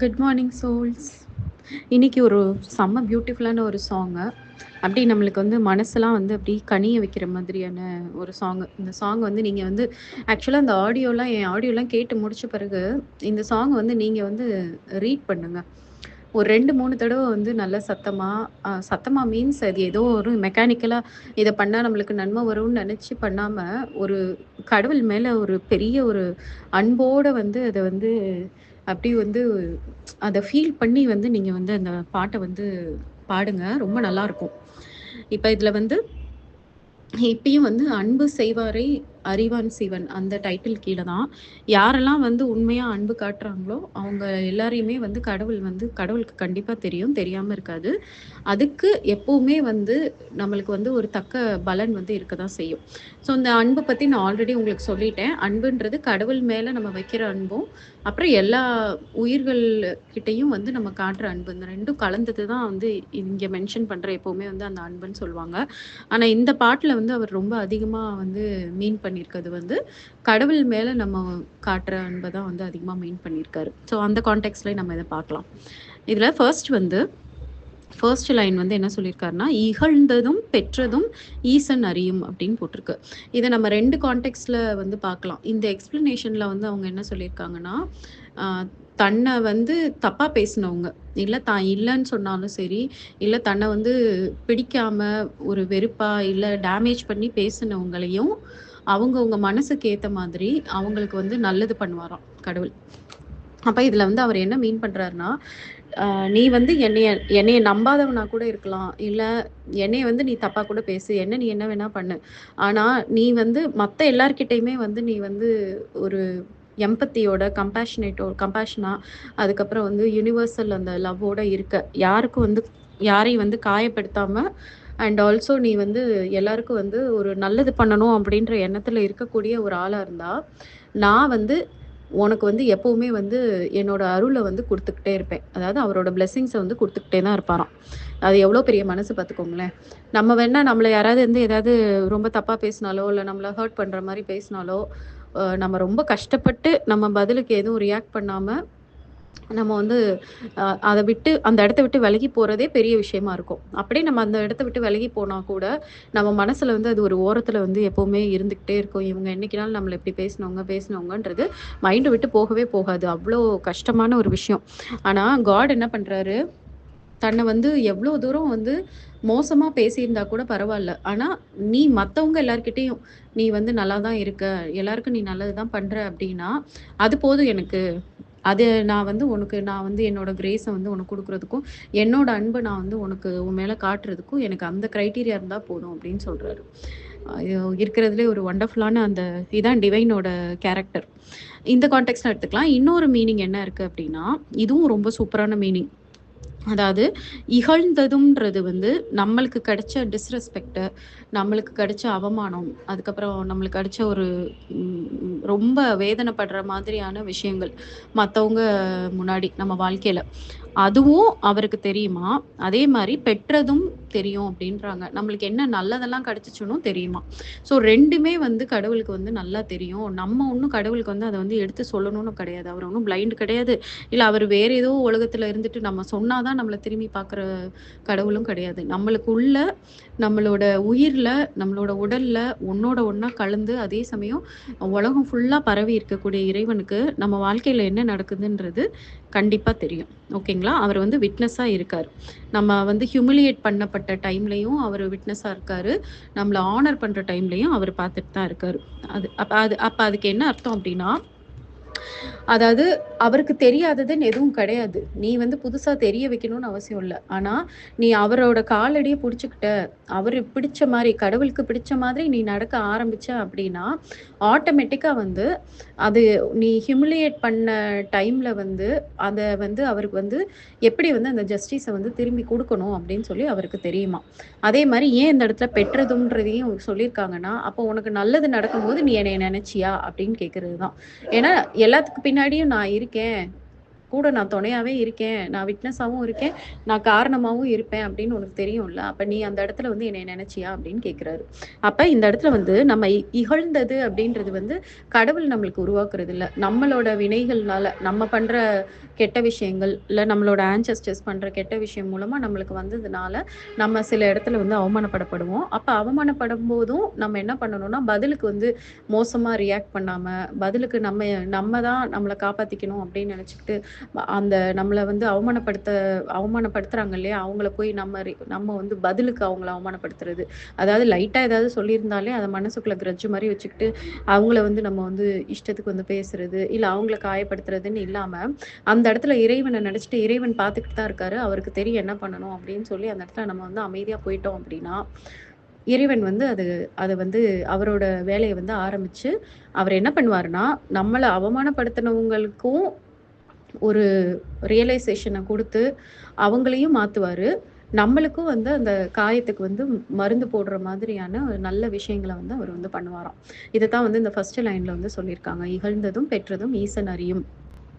Good morning souls இன்னைக்கு ஒரு செம்ம பியூட்டிஃபுல்லான ஒரு சாங்கு அப்படி நம்மளுக்கு வந்து மனசெல்லாம் வந்து அப்படி கனிய வைக்கிற மாதிரியான ஒரு சாங் இந்த சாங் வந்து நீங்கள் வந்து ஆக்சுவலாக அந்த ஆடியோலாம் என் ஆடியோலாம் கேட்டு முடிச்ச பிறகு இந்த சாங் வந்து நீங்கள் வந்து ரீட் பண்ணுங்க. ஒரு ரெண்டு மூணு தடவை வந்து நல்ல சத்தமாக சத்தமாக மீன்ஸ் அது ஏதோ ஒரு மெக்கானிக்கலாக இதை பண்ணால் நம்மளுக்கு நன்மை வரும்னு நினச்சி பண்ணாமல் ஒரு கடவுள் மேலே ஒரு பெரிய ஒரு அன்போடு வந்து அதை வந்து அப்படி வந்து அதை ஃபீல் பண்ணி வந்து நீங்கள் வந்து அந்த பாட்டை வந்து பாடுங்க. ரொம்ப நல்லா இருக்கும். இப்போ இதில் வந்து இப்பயும் வந்து அன்பு செய்வாரை அறிவான் சிவன் அந்த டைட்டில் கீழே தான். யாரெல்லாம் வந்து உண்மையாக அன்பு காட்டுறாங்களோ அவங்க எல்லாரையுமே வந்து கடவுள் வந்து கடவுளுக்கு கண்டிப்பாக தெரியும் தெரியாமல் இருக்காது. அதுக்கு எப்போவுமே வந்து நம்மளுக்கு வந்து ஒரு தக்க பலன் வந்து இருக்க தான் செய்யும். ஸோ இந்த அன்பை பற்றி நான் ஆல்ரெடி உங்களுக்கு சொல்லிட்டேன். அன்புன்றது கடவுள் மேலே நம்ம வைக்கிற அன்பும் அப்புறம் எல்லா உயிர்கள் கிட்டையும் வந்து நம்ம காட்டுற அன்பு. இந்த ரெண்டும் கலந்தது தான் வந்து இங்கே மென்ஷன் பண்ணுற எப்போவுமே வந்து அந்த அன்புன்னு சொல்லுவாங்க. ஆனால் இந்த பாட்டில் வந்து அவர் ரொம்ப அதிகமாக வந்து மீன் பண்ணி பண்ணியிருக்கிறது வந்து கடவுள் மேலே நம்ம காட்டுற அன்பை தான் வந்து அதிகமாக மெயின் பண்ணியிருக்காரு. ஸோ அந்த கான்டெக்ட்லேயே நம்ம இதை பார்க்கலாம். இதில் ஃபர்ஸ்ட் வந்து ஃபர்ஸ்ட் லைன் வந்து என்ன சொல்லியிருக்காருன்னா இகழ்ந்ததும் பெற்றதும் ஈசன் அறியும் அப்படின்னு போட்டிருக்கு. இதை நம்ம ரெண்டு கான்டெக்ட்ல வந்து பார்க்கலாம். இந்த எக்ஸ்பிளனேஷனில் வந்து அவங்க என்ன சொல்லியிருக்காங்கன்னா தன்னை வந்து தப்பாக பேசினவங்க. இல்லை தான் இல்லைன்னு சொன்னாலும் சரி இல்லை தன்னை வந்து பிடிக்காம ஒரு வெறுப்பா இல்லை டேமேஜ் பண்ணி பேசினவங்களையும் அவங்கவுங்க மனசுக்கு ஏற்ற மாதிரி அவங்களுக்கு வந்து நல்லது பண்ணுவாராம் கடவுள். அப்போ இதில் வந்து அவர் என்ன மீன் பண்ணுறாருன்னா நீ வந்து என்னைய என்னைய நம்பாதவனா கூட இருக்கலாம் இல்லை என்னைய வந்து நீ தப்பாக கூட பேசு என்ன நீ என்ன வேணால் பண்ணு. ஆனால் நீ வந்து மற்ற எல்லார்கிட்டையுமே வந்து நீ வந்து ஒரு எம்பத்தியோட கம்பேஷனேட்டோ கம்பேஷனாக அதுக்கப்புறம் வந்து யூனிவர்சல் அந்த லவ்வோட இருக்க. யாருக்கும் வந்து யாரையும் வந்து காயப்படுத்தாமல் அண்ட் ஆல்சோ நீ வந்து எல்லாருக்கும் வந்து ஒரு நல்லது பண்ணணும் அப்படின்ற எண்ணத்தில் இருக்கக்கூடிய ஒரு ஆளாக இருந்தால் நான் வந்து உனக்கு வந்து எப்போவுமே வந்து என்னோட அருளை வந்து கொடுத்துக்கிட்டே இருப்பேன். அதாவது அவரோட பிளெஸ்ஸிங்ஸை வந்து கொடுத்துக்கிட்டே தான் இருப்பாராம். அது எவ்வளோ பெரிய மனசு பார்த்துக்கோங்களேன். நம்ம வேணால் நம்மளை யாராவது வந்து ஏதாவது ரொம்ப தப்பாக பேசினாலோ இல்லை நம்மளை ஹர்ட் பண்ணுற மாதிரி பேசினாலோ நம்ம ரொம்ப கஷ்டப்பட்டு நம்ம பதிலுக்கு எதுவும் ரியாக்ட் பண்ணாமல் நம்ம வந்து அதை விட்டு அந்த இடத்த விட்டு விலகி போகிறதே பெரிய விஷயமா இருக்கும். அப்படியே நம்ம அந்த இடத்த விட்டு விலகி போனால் கூட நம்ம மனசில் வந்து அது ஒரு ஓரத்தில் வந்து எப்போவுமே இருந்துக்கிட்டே இருக்கும். இவங்க என்றைக்கினாலும் நம்மளை இப்படி பேசினவங்க பேசினவங்கன்றது மைண்டை விட்டு போகவே போகாது. அவ்வளோ கஷ்டமான ஒரு விஷயம். ஆனால் காட் என்ன பண்ணுறாரு தன்னை வந்து எவ்வளோ தூரம் வந்து மோசமாக பேசியிருந்தா கூட பரவாயில்ல. ஆனால் நீ மற்றவங்க எல்லார்கிட்டேயும் நீ வந்து நல்லா தான் இருக்க எல்லாருக்கும் நீ நல்லது தான் பண்ணுற அப்படின்னா அது போதும் எனக்கு. அது நான் வந்து உனக்கு நான் வந்து என்னோட கிரேஸை வந்து உனக்கு கொடுக்குறதுக்கும் என்னோட அன்பை நான் வந்து உனக்கு உன் மேலே காட்டுறதுக்கும் எனக்கு அந்த க்ரைட்டீரியா இருந்தால் போதும் அப்படின்னு சொல்கிறாரு இருக்கிறதுலே ஒரு ஒண்டர்ஃபுல்லான அந்த இதான் டிவைனோட கேரக்டர் இந்த கான்டெக்ட்ல எடுத்துக்கலாம். இன்னொரு மீனிங் என்ன இருக்குது அப்படின்னா இதுவும் ரொம்ப சூப்பரான மீனிங் அதாவது இகழ்ந்ததும்ன்றது வந்து நம்மளுக்கு கிடைச்ச டிஸ்ரெஸ்பெக்ட் நம்மளுக்கு கிடைச்ச அவமானம் அதுக்கப்புறம் நம்மளுக்கு கிடைச்ச ஒரு ரொம்ப வேதனைப்படுற மாதிரியான விஷயங்கள் மற்றவங்க முன்னாடி நம்ம வாழ்க்கையில. அதுவும் அவருக்கு தெரியுமா? அதே மாதிரி பெற்றதும் தெரியும் அப்படின்றாங்க. நம்மளுக்கு என்ன நல்லதெல்லாம் கிடைச்சிச்சுன்னு தெரியுமா? ஸோ ரெண்டுமே வந்து கடவுளுக்கு வந்து நல்லா தெரியும். நம்ம ஒன்றும் கடவுளுக்கு வந்து அதை வந்து எடுத்து சொல்லணும்னு கிடையாது. அவர் ஒன்றும் பிளைண்ட் கிடையாது. இல்லை அவர் வேற ஏதோ உலகத்துல இருந்துட்டு நம்ம சொன்னாதான் நம்மளை திரும்பி பார்க்குற கடவுளும் கிடையாது. நம்மளுக்கு உள்ள நம்மளோட உயிரில் நம்மளோட உடல்ல ஒன்னோட ஒன்றா கலந்து அதே சமயம் உலகம் ஃபுல்லாக பரவி இருக்கக்கூடிய இறைவனுக்கு நம்ம வாழ்க்கையில் என்ன நடக்குதுன்றது கண்டிப்பாக தெரியும். ஓகேங்களா? அவர் வந்து விட்னஸாக இருக்கார். நம்ம வந்து ஹியூமிலியேட் பண்ணப்பட்ட டைம்லையும் அவர் விட்னஸாக இருக்கார். நம்மளை ஆனர் பண்ணுற டைம்லையும் அவர் பார்த்துட்டு தான் இருக்கார். அது அப்போ அது அப்போ அதுக்கு என்ன அர்த்தம் அப்படின்னா அதாவது அவருக்கு தெரியாததுன்னு எதுவும் கிடையாது. நீ வந்து புதுசா தெரிய வைக்கணும்னு அவசியம் இல்லை. ஆனா நீ அவரோட காலடியை பிடிச்சிக்கிட்ட அவரு பிடிச்ச மாதிரி கடவுளுக்கு பிடிச்ச மாதிரி நீ நடக்க ஆரம்பிச்ச அப்படின்னா ஆட்டோமேட்டிக்கா வந்து அது நீ ஹியூமிலியேட் பண்ண டைம்ல வந்து அதை வந்து அவருக்கு வந்து எப்படி வந்து அந்த ஜஸ்டிஸை வந்து திரும்பி கொடுக்கணும் அப்படின்னு சொல்லி அவருக்கு தெரியுமா? அதே மாதிரி ஏன் இந்த இடத்துல பெற்றதுன்றதையும் சொல்லியிருக்காங்கன்னா அப்போ உனக்கு நல்லது நடக்கும்போது நீ என்னை நினைச்சியா அப்படின்னு கேட்கறது தான் ஏன்னா எல்லாத்துக்கு பின்னாடியும் நான் இருக்கேன். கூட நான் துணையாவே இருக்கேன். நான் விட்னஸாவும் இருக்கேன். நான் காரணமாவும் இருப்பேன் அப்படின்னு உனக்கு தெரியும்ல? அப்ப நீ அந்த இடத்துல வந்து என்னை நினைச்சியா அப்படின்னு கேட்கிறாரு அப்ப இந்த இடத்துல வந்து நம்ம இகழ்ந்தது அப்படின்றது வந்து கடவுள் நம்மளுக்கு உருவாக்குறது இல்லை நம்மளோட வினைகள்னால நம்ம பண்ற கெட்ட விஷயங்கள் இல்லை நம்மளோட ஆன்சஸ்டர்ஸ் பண்ற கெட்ட விஷயம் மூலமா நம்மளுக்கு வந்ததுனால நம்ம சில இடத்துல வந்து அவமானப்படப்படுவோம். அப்ப அவமானப்படும் போதும் நம்ம என்ன பண்ணணும்னா பதிலுக்கு வந்து மோசமா ரியாக்ட் பண்ணாம பதிலுக்கு நம்ம நம்ம தான் நம்மளை காப்பாத்திக்கணும் அப்படின்னு நினைச்சுக்கிட்டு அந்த நம்மளை வந்து அவமானப்படுத்த அவமானப்படுத்துறாங்க இல்லையா? அவங்கள போய் நம்ம நம்ம வந்து பதிலுக்கு அவங்கள அவமானப்படுத்துறது. அதாவது லைட்டா ஏதாவது சொல்லியிருந்தாலே அதை மனசுக்குள்ள கிரட்ஜ் மாதிரி வச்சுக்கிட்டு அவங்கள வந்து நம்ம வந்து இஷ்டத்துக்கு வந்து பேசுறது இல்ல அவங்கள காயப்படுத்துறதுன்னு இல்லாம அந்த இடத்துல இறைவனை நினைச்சிட்டு இறைவன் பார்த்துக்கிட்டு தான் இருக்காரு. அவருக்கு தெரியும் என்ன பண்ணணும் அப்படின்னு சொல்லி அந்த இடத்துல நம்ம வந்து அமைதியா போயிட்டோம் அப்படின்னா இறைவன் வந்து அது அதை வந்து அவரோட வேலையை வந்து ஆரம்பிச்சு அவர் என்ன பண்ணுவாருன்னா நம்மளை அவமானப்படுத்தினவங்களுக்கும் ஒரு ரியலைசேஷனை கொடுத்து அவங்களையும் மாத்துவாரு. நம்மளுக்கும் வந்து அந்த காயத்துக்கு வந்து மருந்து போடுற மாதிரியான ஒரு நல்ல விஷயங்களை வந்து அவர் வந்து பண்ணுவாராம். இதை தான் வந்து இந்த ஃபர்ஸ்ட் லைன்ல வந்து சொல்லியிருக்காங்க. இகழ்ந்ததும் பெற்றதும் ஈசன் அறியும்.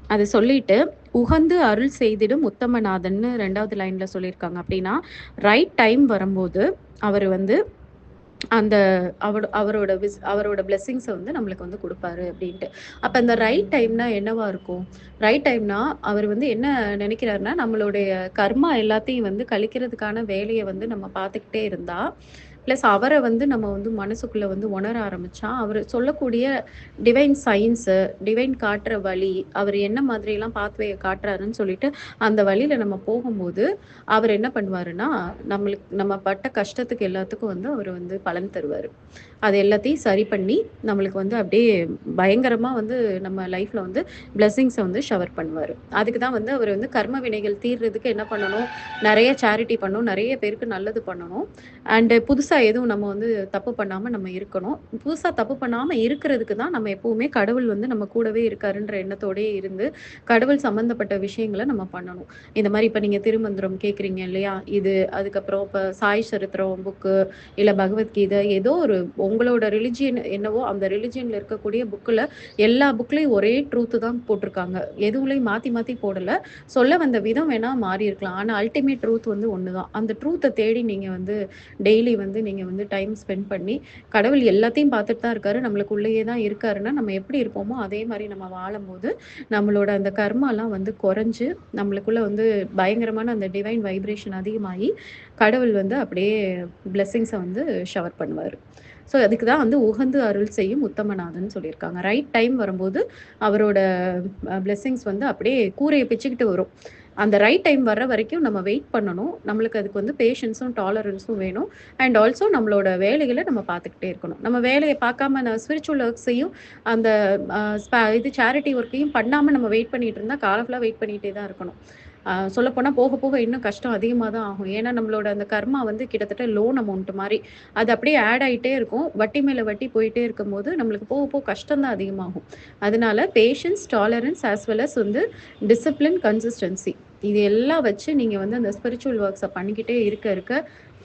அது சொல்லிட்டு உகந்து அருள் செய்திடும் உத்தமநாதன்னு ரெண்டாவது லைன்ல சொல்லியிருக்காங்க. அப்படின்னா ரைட் டைம் வரும்போது அவர் வந்து அந்த அவரோட அவரோட விஸ் அவரோட பிளெஸ்ஸிங்ஸை வந்து நம்மளுக்கு வந்து கொடுப்பாரு அப்படின்ட்டு. அப்போ அந்த ரைட் டைம்னா என்னவா இருக்கும்? ரைட் டைம்னா அவர் வந்து என்ன நினைக்கிறாருன்னா நம்மளுடைய கர்மா எல்லாத்தையும் வந்து கழிக்கிறதுக்கான வேலையை வந்து நம்ம பார்த்துக்கிட்டே இருந்தா ப்ளஸ் அவரை வந்து நம்ம வந்து மனசுக்குள்ள வந்து உணர ஆரம்பிச்சா அவர் சொல்லக்கூடிய டிவைன் சயின்ஸு டிவைன் காட்டுற வழி அவர் என்ன மாதிரியெல்லாம் பாத்வேயை காட்டுறாருன்னு சொல்லிட்டு அந்த வழியில நம்ம போகும்போது அவர் என்ன பண்ணுவாருன்னா நம்மளுக்கு நம்ம பட்ட கஷ்டத்துக்கு எல்லாத்துக்கும் வந்து அவர் வந்து பலன் தருவார். அது எல்லாத்தையும் சரி பண்ணி நம்மளுக்கு வந்து அப்படியே பயங்கரமா வந்து நம்ம லைஃப்ல வந்து பிளெஸ்ஸிங்ஸை வந்து ஷவர் பண்ணுவார். அதுக்கு தான் வந்து அவர் வந்து கர்ம வினைகள் தீர்றதுக்கு என்ன பண்ணணும் நிறைய சேரிட்டி பண்ணணும் நிறைய பேருக்கு நல்லது பண்ணணும். அண்டு புதுசாக எதுவும் நம்ம வந்து தப்பு பண்ணாமல் நம்ம இருக்கணும். புதுசாக தப்பு பண்ணாமல் இருக்கிறதுக்கு தான் நம்ம எப்பவுமே கடவுள் வந்து நம்ம கூடவே இருக்காருன்ற எண்ணத்தோடயே இருந்து கடவுள் சம்மந்தப்பட்ட விஷயங்களை நம்ம பண்ணணும். இந்த மாதிரி இப்போ நீங்கள் திருமந்திரம் கேட்குறீங்க இல்லையா? இது அதுக்கப்புறம் இப்போ சாய் சரித்திரம் புக்கு இல்லை பகவத்கீதை ஏதோ ஒரு உங்களோட ரிலிஜியன் என்னவோ அந்த ரிலிஜியனில் இருக்கக்கூடிய புக்கில் எல்லா புக்லேயும் ஒரே ட்ரூத்து தான் போட்டிருக்காங்க. எதுவுலையும் மாற்றி மாற்றி போடலை. சொல்ல வந்த விதம் வேணால் மாறி இருக்கலாம். ஆனால் அல்டிமேட் ட்ரூத் வந்து ஒன்று தான் அந்த ட்ரூத்தை தேடி நீங்கள் வந்து டெய்லி வந்து நீங்கள் வந்து டைம் ஸ்பெண்ட் பண்ணி கடவுள் எல்லாத்தையும் பார்த்துட்டு தான் இருக்காரு. நம்மளுக்குள்ளேயே தான் இருக்காருன்னா நம்ம எப்படி இருப்போமோ அதே மாதிரி நம்ம வாழும்போது நம்மளோட அந்த கர்மாலாம் வந்து குறைஞ்சு நம்மளுக்குள்ள வந்து பயங்கரமான அந்த டிவைன் வைப்ரேஷன் அதிகமாகி கடவுள் வந்து அப்படியே பிளெஸ்ஸிங்ஸை வந்து ஷவர் பண்ணுவார். ஸோ அதுக்கு தான் வந்து உகந்து அருள் செய்யும் உத்தமநாதன் சொல்லியிருக்காங்க. ரைட் டைம் வரும்போது அவரோட பிளெஸ்ஸிங்ஸ் வந்து அப்படியே கூரையை பிச்சுக்கிட்டு வரும். அந்த ரைட் டைம் வர்ற வரைக்கும் நம்ம வெயிட் பண்ணணும். நம்மளுக்கு அதுக்கு வந்து பேஷன்ஸும் டாலரன்ஸும் வேணும். அண்ட் ஆல்சோ நம்மளோட வேலைகளை நம்ம பார்த்துக்கிட்டே இருக்கணும். நம்ம வேலையை பார்க்காம நான் ஸ்பிரிச்சுவல் ஒர்க்ஸையும் அந்த இது சேரிட்டி ஒர்க்கையும் பண்ணாமல் நம்ம வெயிட் பண்ணிட்டு இருந்தால் காலஃபுல்லாக வெயிட் பண்ணிகிட்டே தான் இருக்கணும். சொல்லப்போனால் போக போக இன்னும் கஷ்டம் அதிகமாக தான் ஆகும். ஏன்னா நம்மளோட அந்த கர்மா வந்து கிட்டத்தட்ட லோன் அமௌண்ட் மாதிரி. அது அப்படியே ஆட் ஆகிட்டே இருக்கும். வட்டி மேலே வட்டி போயிட்டே இருக்கும்போது நம்மளுக்கு போக போக கஷ்டம் தான் அதிகமாகும். அதனால patience tolerance as well as வந்து டிசிப்ளின் கன்சிஸ்டன்சி இது எல்லாம் வச்சு நீங்கள் வந்து அந்த ஸ்பிரிச்சுவல் ஒர்க்ஸை பண்ணிக்கிட்டே இருக்க இருக்க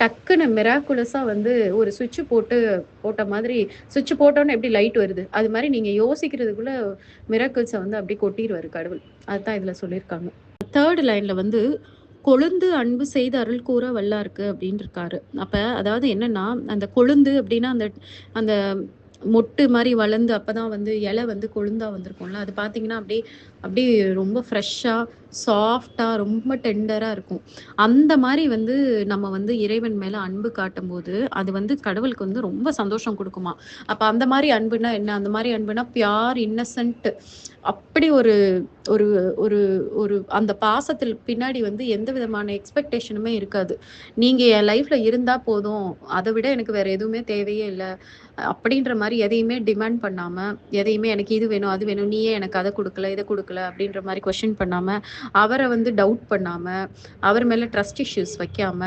டக்குன்னு மிராக்குலஸாக வந்து ஒரு சுவிட்ச் போட்டு போட்ட மாதிரி சுவிட்ச் போட்டோன்னே எப்படி லைட் வருது? அது மாதிரி நீங்கள் யோசிக்கிறதுக்குள்ளே மிராக்கிள்ஸை வந்து அப்படியே கொட்டிடுவார் கடவுள். அதுதான் இதில் சொல்லியிருக்காங்க. தேர்ட் லைன்ல வந்து கொழுந்து அன்பு செய்து அருள் கூற வல்லாருக்கு அப்படின்னு இருக்காரு அப்ப அதாவது என்னன்னா அந்த கொழுந்து அப்படின்னா அந்த அந்த மொட்டு மாதிரி வளர்ந்து அப்பதான் வந்து இலை வந்து கொழுந்தா வந்திருக்கும்ல. அது பாத்தீங்கன்னா அப்படியே அப்படியே ரொம்ப ஃப்ரெஷ்ஷா சாஃப்டாக ரொம்ப டெண்டராக இருக்கும். அந்த மாதிரி வந்து நம்ம வந்து இறைவன் மேலே அன்பு காட்டும் போது அது வந்து கடவுளுக்கு வந்து ரொம்ப சந்தோஷம் கொடுக்குமா? அப்போ அந்த மாதிரி அன்புனா என்ன? அந்த மாதிரி அன்புனா பியார் இன்னசென்ட் அப்படி ஒரு ஒரு ஒரு ஒரு அந்த பாசத்தில் பின்னாடி வந்து எந்த விதமான எக்ஸ்பெக்டேஷனுமே இருக்காது. நீங்கள் என் லைஃப்பில் இருந்தால் போதும். அதை விட எனக்கு வேறு எதுவுமே தேவையே இல்லை. அப்படின்ற மாதிரி எதையுமே டிமாண்ட் பண்ணாமல் எதையுமே எனக்கு இது வேணும் அது வேணும் நீயே எனக்கு அதை கொடுக்கல இதை கொடுக்கல அப்படின்ற மாதிரி கொஷின் பண்ணாம அவரை வந்து டவுட் பண்ணாம அவர் மேல ட்ரஸ்ட் இஷ்யூஸ் வைக்காம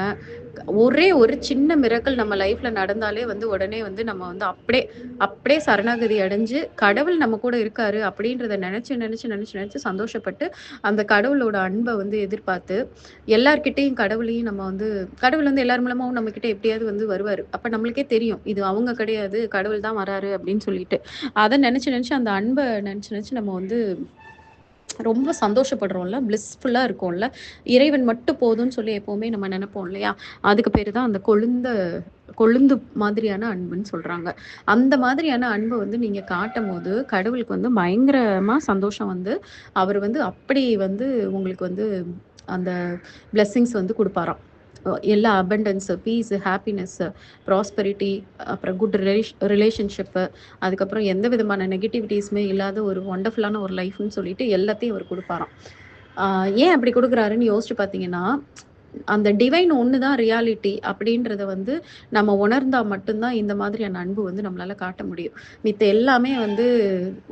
ஒரே ஒரு சின்ன மிரக்கல் நம்ம லைஃப்ல நடந்தாலே வந்து உடனே வந்து நம்ம வந்து அப்படியே அப்படியே சரணாகதி அடைஞ்சு கடவுள் நம்ம கூட இருக்காரு அப்படின்றத நினைச்சு நினைச்சு நினைச்சு நினைச்சு சந்தோஷப்பட்டு அந்த கடவுளோட அன்பை வந்து எதிர்பார்த்து எல்லார்கிட்டையும் கடவுளையும் நம்ம வந்து கடவுள் வந்து எல்லார் மூலமாவும் நம்ம கிட்ட எப்படியாவது வந்து வருவார். அப்ப நம்மளுக்கே தெரியும் இது அவங்க கிடையாது கடவுள் தான் வராரு அப்படின்னு சொல்லிட்டு. அதை நினைச்சு நினைச்சு அந்த அன்பை நினைச்சு நினைச்சு நம்ம வந்து ரொம்ப சந்தோஷப்படுறோம்ல பிளிஸ்ஃபுல்லாக இருக்கும்ல. இறைவன் மட்டும் போதும்னு சொல்லி எப்போவுமே நம்ம நினைப்போம் இல்லையா? அதுக்கு பேர் தான் அந்த கொழுந்த கொழுந்து மாதிரியான அன்புன்னு சொல்கிறாங்க அந்த மாதிரியான அன்பை வந்து நீங்கள் காட்டும் போது கடவுளுக்கு வந்து பயங்கரமாக சந்தோஷம் வந்து அவர் வந்து அப்படி வந்து உங்களுக்கு வந்து அந்த பிளெஸ்ஸிங்ஸ் வந்து கொடுப்பாராம். எல்லா அபண்டன்ஸு பீஸு ஹாப்பினஸ்ஸு ப்ராஸ்பரிட்டி அப்புறம் குட் ரிலேஷ் ரிலேஷன்ஷிப்பு அதுக்கப்புறம் எந்த விதமான நெகட்டிவிட்டிஸுமே இல்லாத ஒரு ஒண்டர்ஃபுல்லான ஒரு லைஃப்னு சொல்லிட்டு எல்லாத்தையும் அவர் கொடுப்பாராம். ஏன் அப்படி கொடுக்குறாருன்னு யோசிச்சு பார்த்தீங்கன்னா அந்த டிவைன் ஒன்று தான் ரியாலிட்டி அப்படின்றத வந்து நம்ம உணர்ந்தால் மட்டும்தான் இந்த மாதிரியான அன்பு வந்து நம்மளால காட்ட முடியும். மித்த எல்லாமே வந்து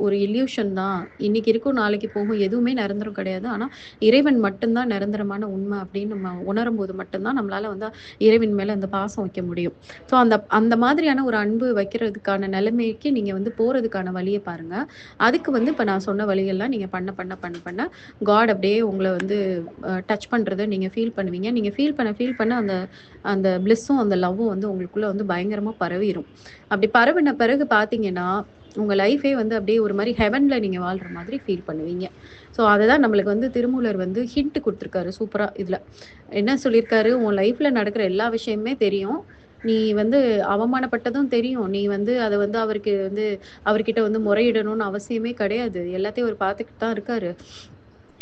ஒரு இல்யூஷன் தான். இன்னைக்கு இருக்கும் நாளைக்கு போகும் எதுவுமே நிரந்தரம் கிடையாது. ஆனால் இறைவன் மட்டும்தான் நிரந்தரமான உண்மை அப்படின்னு நம்ம உணரும் போது மட்டும்தான் நம்மளால வந்து இறைவன் மேலே அந்த பாசம் வைக்க முடியும். ஸோ அந்த அந்த மாதிரியான ஒரு அன்பு வைக்கிறதுக்கான நிலைமைக்கு நீங்கள் வந்து போகிறதுக்கான வழியை பாருங்க. அதுக்கு வந்து இப்போ நான் சொன்ன வழியெல்லாம் நீங்கள் பண்ண பண்ண பண்ண பண்ண காட் அப்படியே உங்களை வந்து டச் பண்ணுறதை நீங்கள் ஃபீல் பண்ணுவீங்க. நீங்கள் ஃபீல் பண்ண ஃபீல் பண்ண அந்த அந்த பிளஸ்ஸும் அந்த லவ்வும் வந்து உங்களுக்குள்ளே வந்து பயங்கரமாக பரவிடும் அப்படி பரவின பிறகு பார்த்தீங்கன்னா உங்கள் லைஃபே வந்து அப்படியே ஒரு மாதிரி ஹெவனில் நீங்கள் வாழ்ற மாதிரி ஃபீல் பண்ணுவீங்க. ஸோ அதை தான் நம்மளுக்கு வந்து திருமூலர் வந்து ஹிண்ட் கொடுத்துருக்காரு சூப்பராக இதில். என்ன சொல்லியிருக்காரு? உன் லைஃப்பில் நடக்கிற எல்லா விஷயமுமே தெரியும். நீ வந்து அவமானப்பட்டதும் தெரியும். நீ வந்து அதை வந்து அவருக்கு வந்து அவர்கிட்ட வந்து முறையிடணும்னு அவசியமே கிடையாது. எல்லாத்தையும் அவர் பார்த்துக்கிட்டு தான் இருக்காரு.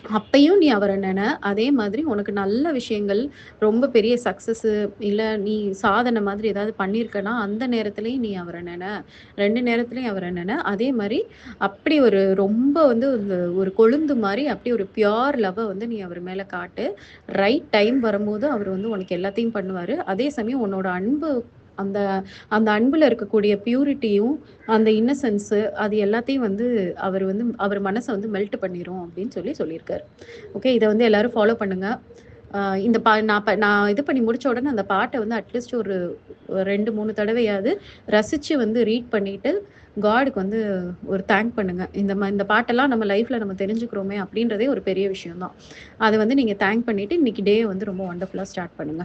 அப்பையும் நீ அவரை நினை அதே மாதிரி உனக்கு நல்ல விஷயங்கள் ரொம்ப பெரிய சக்சஸ் இல்லை நீ சாதனை மாதிரி ஏதாவது பண்ணியிருக்கனா அந்த நேரத்துலையும் நீ அவரை நினை ரெண்டு நேரத்துலையும் அவரை நினை. அதே மாதிரி அப்படி ஒரு ரொம்ப வந்து ஒரு- ஒரு கொழுந்து மாதிரி அப்படி ஒரு பியோர் லவ்வை வந்து நீ அவர் மேலே காட்டு. ரைட் டைம் வரும்போது அவர் வந்து உனக்கு எல்லாத்தையும் பண்ணுவார். அதே சமயம் உன்னோட அன்பு அந்த அந்த அன்பில் இருக்கக்கூடிய பியூரிட்டியும் அந்த இன்னசென்ஸு அது எல்லாத்தையும் வந்து அவர் வந்து அவர் மனசை வந்து மெல்ட் பண்ணிடும் அப்படின்னு சொல்லி சொல்லியிருக்காரு. ஓகே இதை வந்து எல்லாரும் ஃபாலோ பண்ணுங்க. இந்த பா நான் ப- நான் இது பண்ணி முடிச்ச உடனே அந்த பாட்டை வந்து அட்லீஸ்ட் ஒரு ரெண்டு மூணு தடவையாவது ரசித்து வந்து ரீட் பண்ணிட்டு காடுக்கு வந்து ஒரு தேங்க் பண்ணுங்க. இந்த மா இந்த பாட்டெல்லாம் நம்ம லைஃப்ல நம்ம தெரிஞ்சுக்கிறோமே அப்படின்றதே ஒரு பெரிய விஷயம் தான் அதை வந்து நீங்க தேங்க் பண்ணிட்டு இன்னைக்கு டே வந்து ரொம்ப ஒண்டர்ஃபுல்லா ஸ்டார்ட் பண்ணுங்க.